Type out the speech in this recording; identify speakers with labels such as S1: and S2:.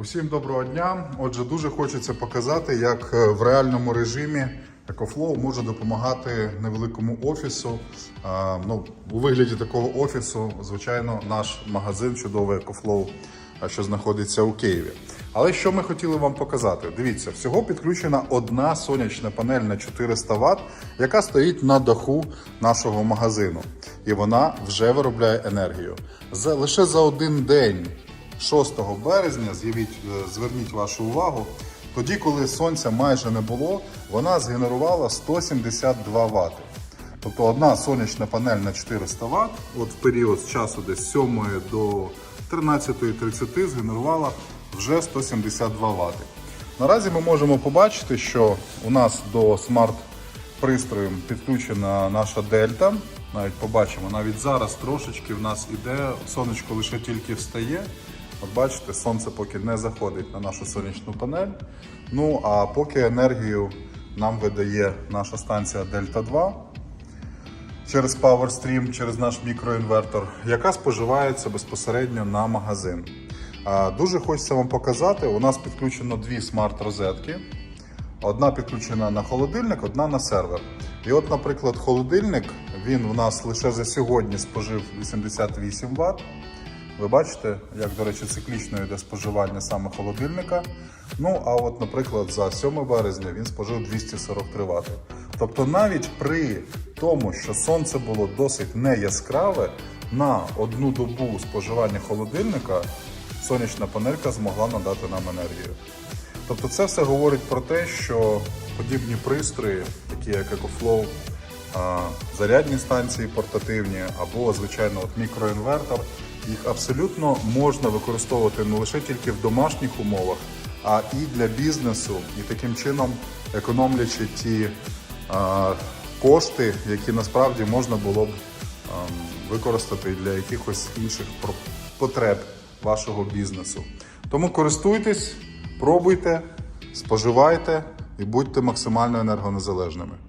S1: Усім доброго дня. Отже, дуже хочеться показати, як е, в реальному режимі EcoFlow може допомагати невеликому офісу. Ну, у вигляді такого офісу, звичайно, наш магазин чудовий EcoFlow, що знаходиться у Києві. Але що ми хотіли вам показати? Дивіться, всього підключена одна сонячна панель на 400 Вт, яка стоїть на даху нашого магазину. І вона вже виробляє енергію. За, лише за один день 6 березня, з'явіть, е, зверніть вашу увагу, тоді, коли сонця майже не було, вона згенерувала 172 Вт. Тобто одна сонячна панель на 400 Вт, от в період з часу десь 7 до 13.30 згенерувала вже 172 Вт. Наразі ми можемо побачити, що у нас до смарт пристрою підключена наша дельта. Навіть побачимо, навіть зараз трошечки в нас іде, сонечко лише тільки встає. От бачите, сонце поки не заходить на нашу сонячну панель. Ну а поки енергію нам видає наша станція Дельта 2 через PowerStream, через наш мікроінвертор, яка споживається безпосередньо на магазин. Дуже хочеться вам показати, у нас підключено дві смарт-розетки. Одна підключена на холодильник, одна на сервер. І от, наприклад, холодильник він у нас лише за сьогодні спожив 88 Вт. Ви бачите, як, до речі, циклічно йде споживання саме холодильника. Ну, а от, наприклад, за 7 березня він спожив 243 Вт. Тобто навіть при тому, що сонце було досить неяскраве, на одну добу споживання холодильника сонячна панелька змогла надати нам енергію. Тобто це все говорить про те, що подібні пристрої, такі як EcoFlow, зарядні станції портативні або, звичайно, от мікроінвертор, їх абсолютно можна використовувати не лише тільки в домашніх умовах, а і для бізнесу, і таким чином економлячи ті а, кошти, які насправді можна було б ем, використати для якихось інших потреб вашого бізнесу. Тому користуйтесь, пробуйте, споживайте і будьте максимально енергонезалежними.